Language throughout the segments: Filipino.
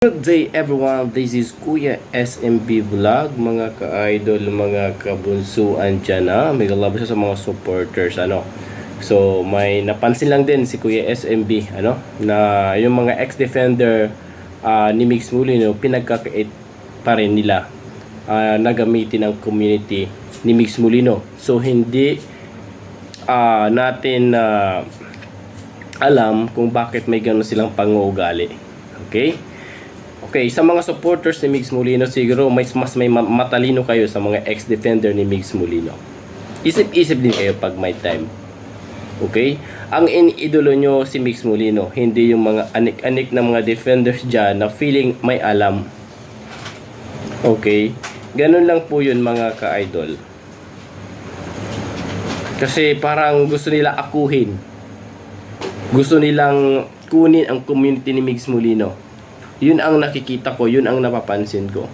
Good day everyone, this is Kuya SMB Vlog, mga ka-idol, mga kabunsuan dyan na. May siya sa mga supporters, ano. So, may napansin lang din si Kuya SMB, ano, na yung mga ex-defender ah, ni Mix Mulino, pinagkakait pa rin nila ah, na gamitin ang community ni Mix Mulino. So, hindi ah, natin na alam kung bakit may gano'n silang panguugali. Okay? Okay, sa mga supporters ni Migs Molino, siguro mas, mas may ma- matalino kayo sa mga ex-defender ni Migs Molino. Isip-isip din kayo pag may time. Okay? Ang iniidolo nyo si Mix Molino, hindi yung mga anik-anik na mga defenders dyan na feeling may alam. Okay? Ganun lang po yun mga ka-idol. Kasi parang gusto nila akuhin. Gusto nilang kunin ang community ni Mix Molino. Yun ang nakikita ko, yun ang napapansin ko.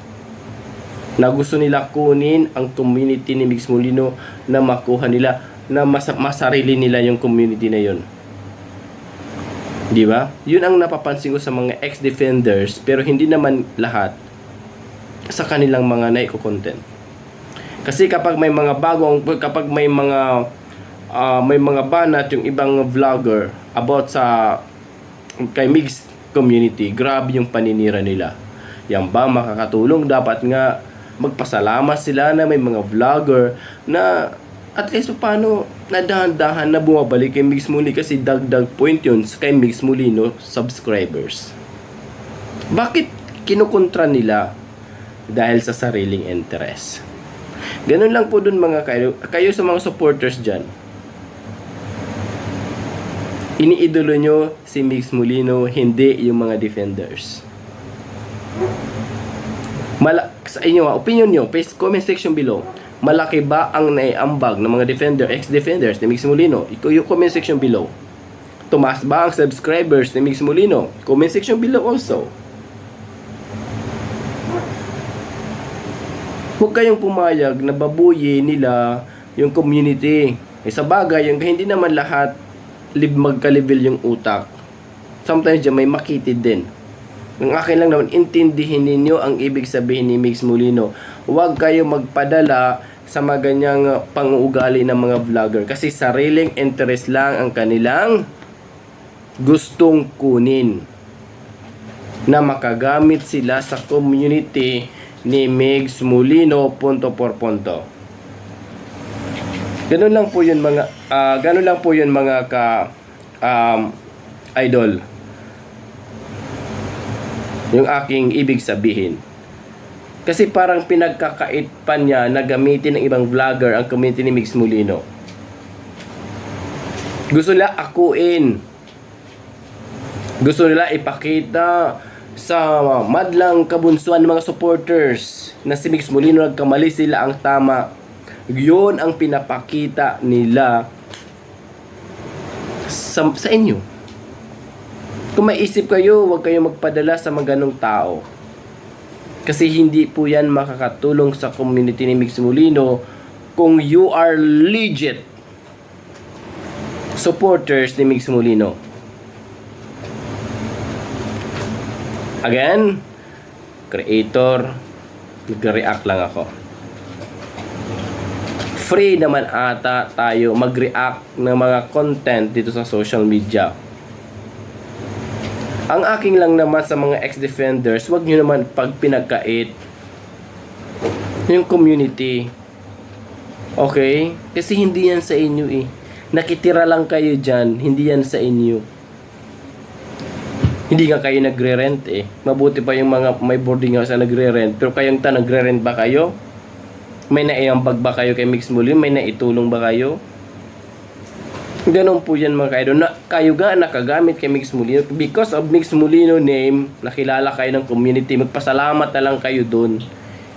Na gusto nila kunin ang community ni Mix Molino na makuha nila, na mas masarili nila yung community na yun. Di ba? Yun ang napapansin ko sa mga ex-defenders, pero hindi naman lahat sa kanilang mga naiko-content. Kasi kapag may mga bagong, kapag may mga ah, may mga banat yung ibang vlogger about sa kay Migs community, grabe yung paninira nila. Yan ba makakatulong? Dapat nga magpasalamat sila na may mga vlogger na at least paano nadahan-dahan na bumabalik kay Mix Muli kasi dagdag point yun kay Mix Mulino subscribers. Bakit kinukontra nila dahil sa sariling interest? Ganun lang po dun mga kayo, kayo sa mga supporters dyan. Iniidolo nyo si Mix Molino, hindi yung mga defenders. Mala sa inyo, opinion nyo, comment section below. Malaki ba ang naiambag ng mga defender, ex-defenders ni Mix Molino? Ikaw yung comment section below. Tumaas ba ang subscribers ni Mix Molino? Comment section below also. Huwag kayong pumayag na babuyi nila yung community. Eh, sa bagay, yung hindi naman lahat lib magka-level yung utak. Sometimes dyan may makitid din. Ang akin lang naman, intindihin ninyo ang ibig sabihin ni Mix Molino. Huwag kayo magpadala sa mga ganyang panguugali ng mga vlogger. Kasi sariling interest lang ang kanilang gustong kunin na makagamit sila sa community ni Migs Molino punto por punto. Ganun lang po yun mga ah, ganun lang po yun mga ka um, idol. Yung aking ibig sabihin. Kasi parang pinagkakait pa niya na gamitin ng ibang vlogger ang community ni Mix Molino. Gusto nila akuin. Gusto nila ipakita sa madlang kabunsuan ng mga supporters na si Mix Molino nagkamali sila ang tama. Yun ang pinapakita nila sa, sa inyo. Kung may isip kayo, huwag kayo magpadala sa mga ganong tao. Kasi hindi po yan makakatulong sa community ni Mix Molino kung you are legit supporters ni Mix Molino. Again, creator, nag-react lang ako. Free naman ata tayo mag-react ng mga content dito sa social media. Ang aking lang naman sa mga ex-defenders, wag nyo naman pag pinagkait yung community. Okay? Kasi hindi yan sa inyo eh. Nakitira lang kayo dyan, hindi yan sa inyo. Hindi nga kayo nagre-rent eh. Mabuti pa yung mga may boarding house na nagre-rent. Pero kayong ta nagre-rent ba kayo? May naiambag ba kayo kay Mix Muli? May naitulong ba kayo? Ganon po yan mga kaidol. Na, kayo ga nakagamit kay Mix Molino. Because of Mix Molino name, nakilala kayo ng community. Magpasalamat na lang kayo dun.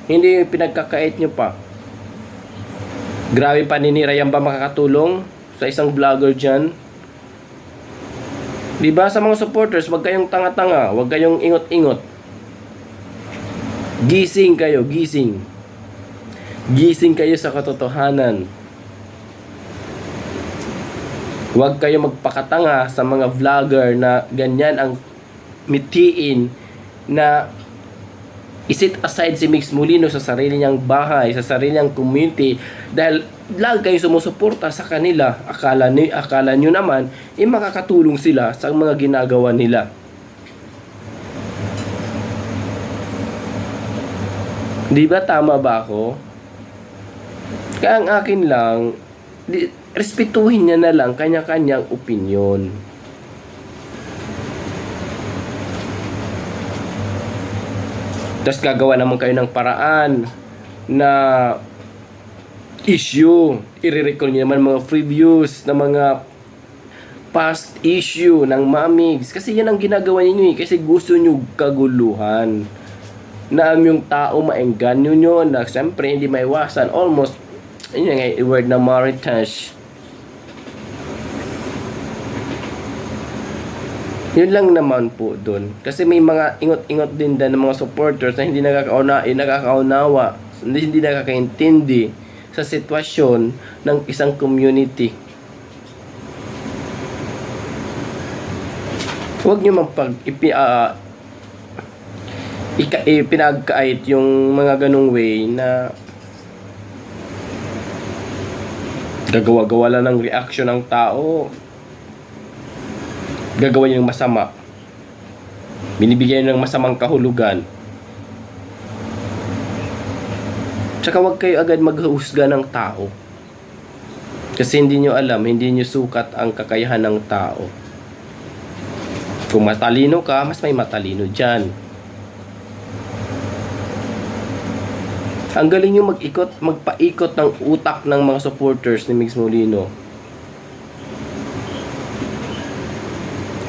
Hindi pinagkakait nyo pa. Grabe paninira yan ba makakatulong sa isang vlogger dyan? Di ba sa mga supporters, wag kayong tanga-tanga, wag kayong ingot-ingot. Gising kayo, gising. Gising kayo sa katotohanan. Huwag kayo magpakatanga sa mga vlogger na ganyan ang mitiin na isit aside si Mix Molino sa sarili niyang bahay, sa sarili niyang community dahil lagi kayo sumusuporta sa kanila. Akala ni akala niyo naman eh makakatulong sila sa mga ginagawa nila. Di ba tama ba ako? Kaya ang akin lang, respetuhin niya na lang kanya-kanyang opinion. Tapos gagawa naman kayo ng paraan na issue. I-recall niyo naman mga previews na mga past issue ng mamigs. Kasi yan ang ginagawa niyo eh. Kasi gusto niyo kaguluhan. Na yung tao maengganyo nyo na siyempre hindi maiwasan. Almost, yun nga, word na maritage. Yun lang naman po doon. Kasi may mga ingot-ingot din din ng mga supporters na hindi nakakauna, eh, nakakaunawa, hindi, hindi nakakaintindi sa sitwasyon ng isang community. Huwag nyo mapag ipi, ah, ika, eh, pinagkait yung mga ganong way na gagawa-gawa lang ng reaction ng tao gagawa niyo ng masama. Binibigyan niyo ng masamang kahulugan. Tsaka huwag kayo agad maghusga ng tao. Kasi hindi nyo alam, hindi nyo sukat ang kakayahan ng tao. Kung matalino ka, mas may matalino dyan. Ang galing nyo mag-ikot, magpaikot ng utak ng mga supporters ni Mix Molino.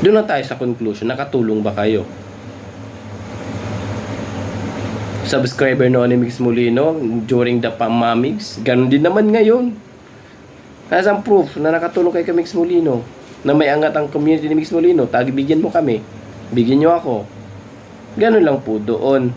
Doon na tayo sa conclusion. Nakatulong ba kayo? Subscriber no ni Mix Molino during the Pamamigs. Ganon din naman ngayon. Nasaan proof na nakatulong kay Mix Molino? Na may angat ang community ni Mix Molino. Tagi, bigyan mo kami. Bigyan nyo ako. Ganon lang po doon.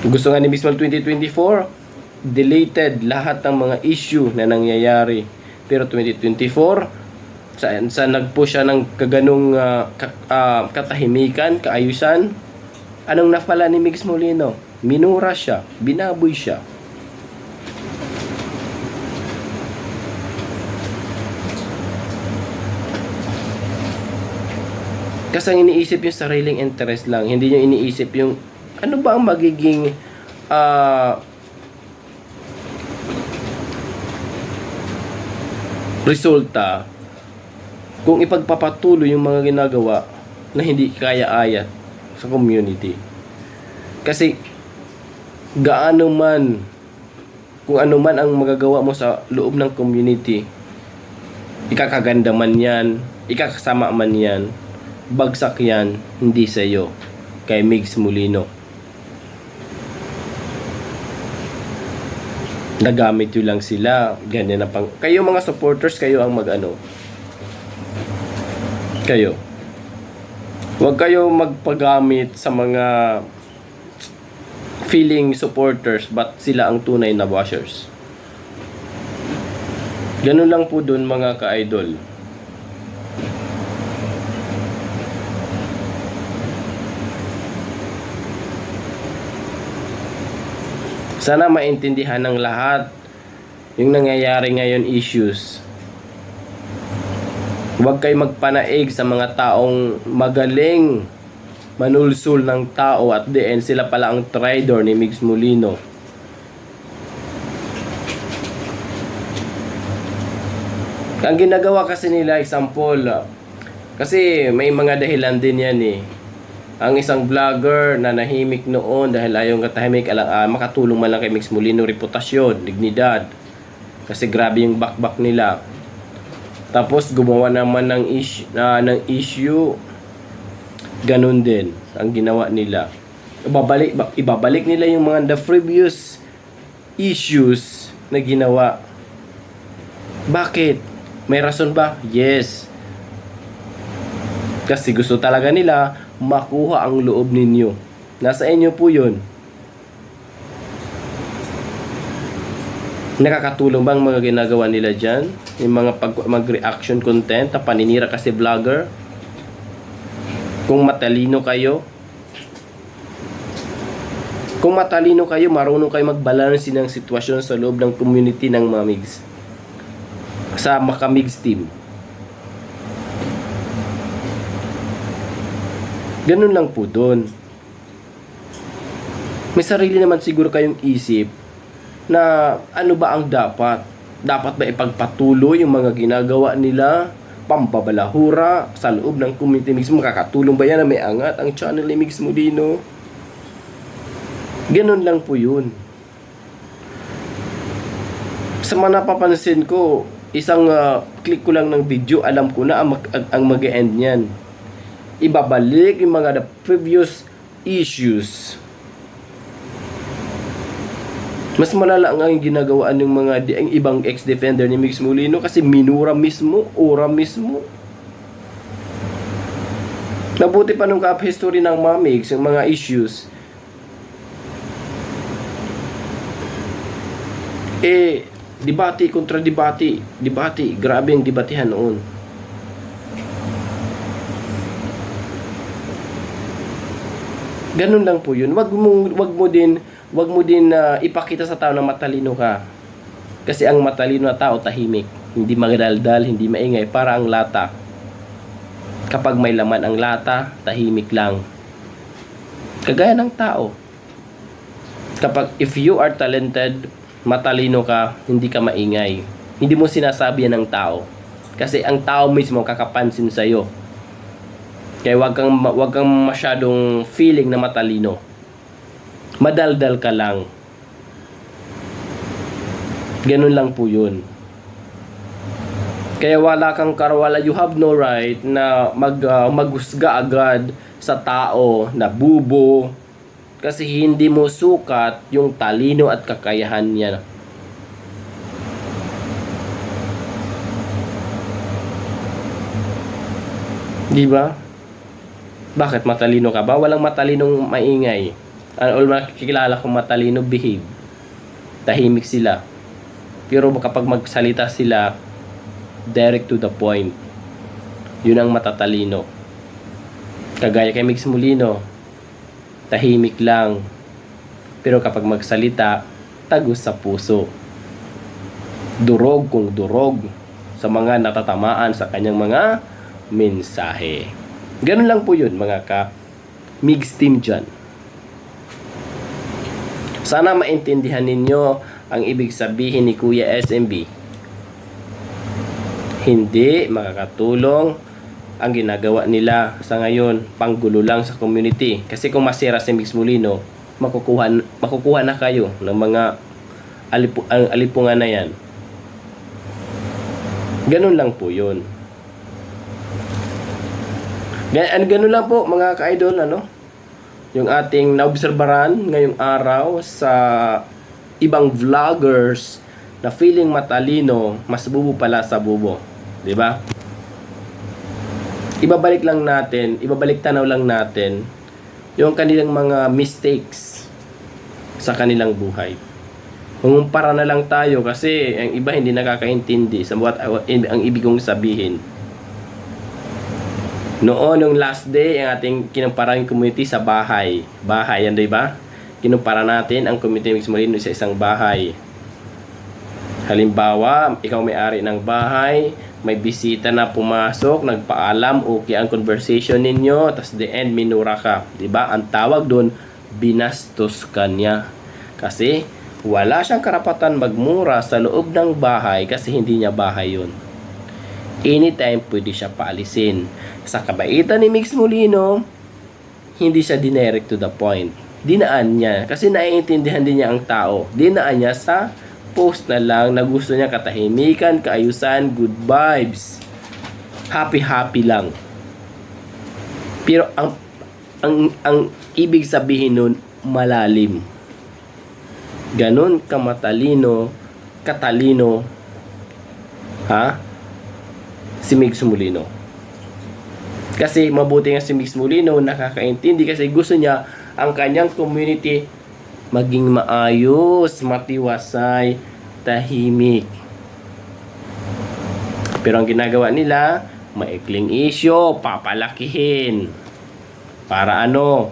Gusto nga ni Mix Mal 2024, deleted lahat ng mga issue na nangyayari pero 2024, sa, sa nagpo siya ng kaganong uh, ka, uh, katahimikan, kaayusan, anong napala ni Mix Molino? Minura siya, binaboy siya. Kasi ang iniisip yung sariling interest lang, hindi nyo iniisip yung ano ba ang magiging uh, resulta kung ipagpapatuloy yung mga ginagawa na hindi kaya-ayat sa community. Kasi gaano man kung ano man ang magagawa mo sa loob ng community, ikakaganda man yan, ikakasama man yan, bagsak yan, hindi sa iyo. Kay Migs Molino. Nagamit yun lang sila. Ganyan na pang... Kayo mga supporters, kayo ang mag-ano. Kayo. Huwag kayo magpagamit sa mga feeling supporters but sila ang tunay na washers. Ganun lang po dun mga ka-idol. Sana maintindihan ng lahat yung nangyayari ngayon issues. Huwag kayo magpanaig sa mga taong magaling manulsul ng tao at the end sila pala ang trader ni Mix Molino. Ang ginagawa kasi nila, example, kasi may mga dahilan din yan eh ang isang vlogger na nahimik noon dahil ayaw katahimik alang uh, makatulong man lang kay Mix Molino reputasyon, dignidad. Kasi grabe yung bakbak nila. Tapos gumawa naman ng issue, uh, ng issue ganun din ang ginawa nila. Ibabalik ibabalik nila yung mga the previous issues na ginawa. Bakit? May rason ba? Yes. Kasi gusto talaga nila makuha ang loob ninyo. Nasa inyo po yun. Nakakatulong bang mga ginagawa nila dyan? Yung mga pag mag-reaction content, paninira kasi vlogger? Kung matalino kayo, kung matalino kayo, marunong kayo magbalanse ng sitwasyon sa loob ng community ng mga MIGS. Sa Makamigs team. Ganun lang po doon. May sarili naman siguro kayong isip na ano ba ang dapat? Dapat ba ipagpatuloy yung mga ginagawa nila? Pambabalahura sa loob ng community mix mo? Makakatulong ba yan na may angat ang channel ni Mix Modino? Ganun lang po yun. Sa mga napapansin ko, isang ah, click ko lang ng video, alam ko na ang, mag- ang mag-end niyan. Ibabalik yung mga the previous issues. Mas malala ang ang ginagawa ng mga ang ibang ex-defender ni Mix Molino kasi minura mismo, ora mismo. Nabuti pa nung cap history ng mga Mix, yung mga issues. Eh, debate kontra debate, debate, grabe ang debatehan noon. Ganun lang po 'yun. Wag mo wag mo din wag mo din na ipakita sa tao na matalino ka. Kasi ang matalino na tao tahimik, hindi magdaldal, hindi maingay para ang lata. Kapag may laman ang lata, tahimik lang. Kagaya ng tao. Kapag if you are talented, matalino ka, hindi ka maingay. Hindi mo sinasabi yan ng tao. Kasi ang tao mismo kakapansin sa iyo. Kaya wag kang wag kang masyadong feeling na matalino. Madaldal ka lang. Ganun lang po 'yun. Kaya wala kang karwala, you have no right na mag ah, maghusga agad sa tao na bubo kasi hindi mo sukat yung talino at kakayahan niya. Di ba? Bakit matalino ka ba? Walang matalinong maingay. Ano, all makikilala kong matalino, behave. Tahimik sila. Pero kapag magsalita sila, direct to the point. Yun ang matatalino. Kagaya kay Mix Molino, tahimik lang. Pero kapag magsalita, tagus sa puso. Durog kung durog sa mga natatamaan sa kanyang mga mensahe. Ganun lang po yun mga ka Migs team dyan. Sana maintindihan ninyo ang ibig sabihin ni Kuya SMB. Hindi makakatulong ang ginagawa nila sa ngayon panggulo lang sa community. Kasi kung masira si Mix Molino, makukuha, makukuha na kayo ng mga alipu, ang alipungan na yan. Ganun lang po yun. Gan ganun lang po mga ka-idol ano. Yung ating naobserbaran ngayong araw sa ibang vloggers na feeling matalino, mas bubo pala sa bubo, ba? Ibabalik lang natin, ibabalik tanaw lang natin yung kanilang mga mistakes sa kanilang buhay. Umumpara na lang tayo kasi ang iba hindi nakakaintindi sa what ang ibig kong sabihin. Noon, nung last day, ang ating kinumpara yung community sa bahay. Bahay, yan, ba? Kinumpara natin ang community mix molino sa isang bahay. Halimbawa, ikaw may-ari ng bahay, may bisita na pumasok, nagpaalam, okay ang conversation ninyo, tas the end, minura ka. Ba? Ang tawag doon, binastos ka niya. Kasi, wala siyang karapatan magmura sa loob ng bahay kasi hindi niya bahay yun anytime pwede siya paalisin. Sa kabaitan ni Mix Molino, hindi siya dinirect to the point. Dinaan niya, kasi naiintindihan din niya ang tao. Dinaan niya sa post na lang na gusto niya katahimikan, kaayusan, good vibes. Happy-happy lang. Pero ang ang ang ibig sabihin nun malalim. Ganon kamatalino, katalino, ha? Si Migs Molino. Kasi mabuti nga si Migs Molino nakakaintindi kasi gusto niya ang kanyang community maging maayos, matiwasay, tahimik. Pero ang ginagawa nila, maikling issue, papalakihin. Para ano?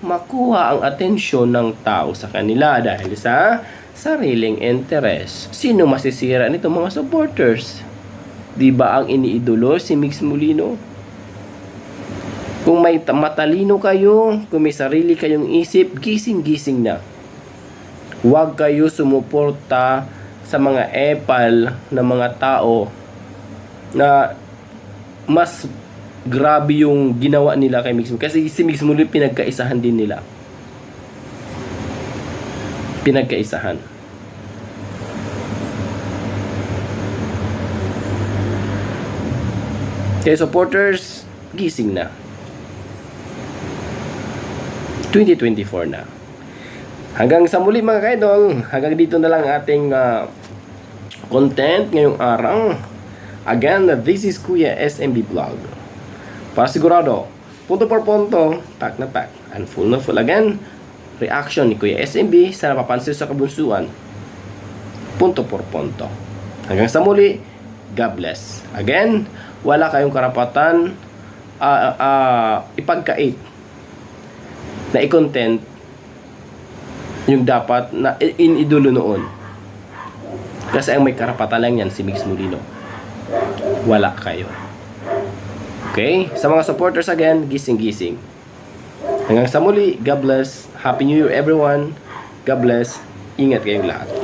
Makuha ang atensyon ng tao sa kanila dahil sa sariling interest. Sino masisira nito mga supporters? Di ba ang iniidolo si Mix Molino? Kung may ta- matalino kayo, kung may sarili kayong isip, gising-gising na. Huwag kayo sumuporta sa mga epal na mga tao na mas grabe yung ginawa nila kay Mix Molino. Kasi si Mix Molino pinagkaisahan din nila. Pinagkaisahan. Kaya supporters, gising na. 2024 na. Hanggang sa muli mga kaidol, hanggang dito na lang ating ah, content ngayong araw. Again, this is Kuya SMB Vlog. Para sigurado, punto por punto, pack na pack, and full na full. Again, reaction ni Kuya SMB sa napapansin sa kabunsuan. Punto por punto. Hanggang sa muli, God bless. Again, wala kayong karapatan ah, ah, ipagkait na i-content yung dapat na inidulo noon. Kasi ang may karapatan lang yan si Mix Molino. Wala kayo. Okay? Sa mga supporters again, gising-gising. Hanggang sa muli, God bless. Happy New Year everyone. God bless. Ingat kayong lahat.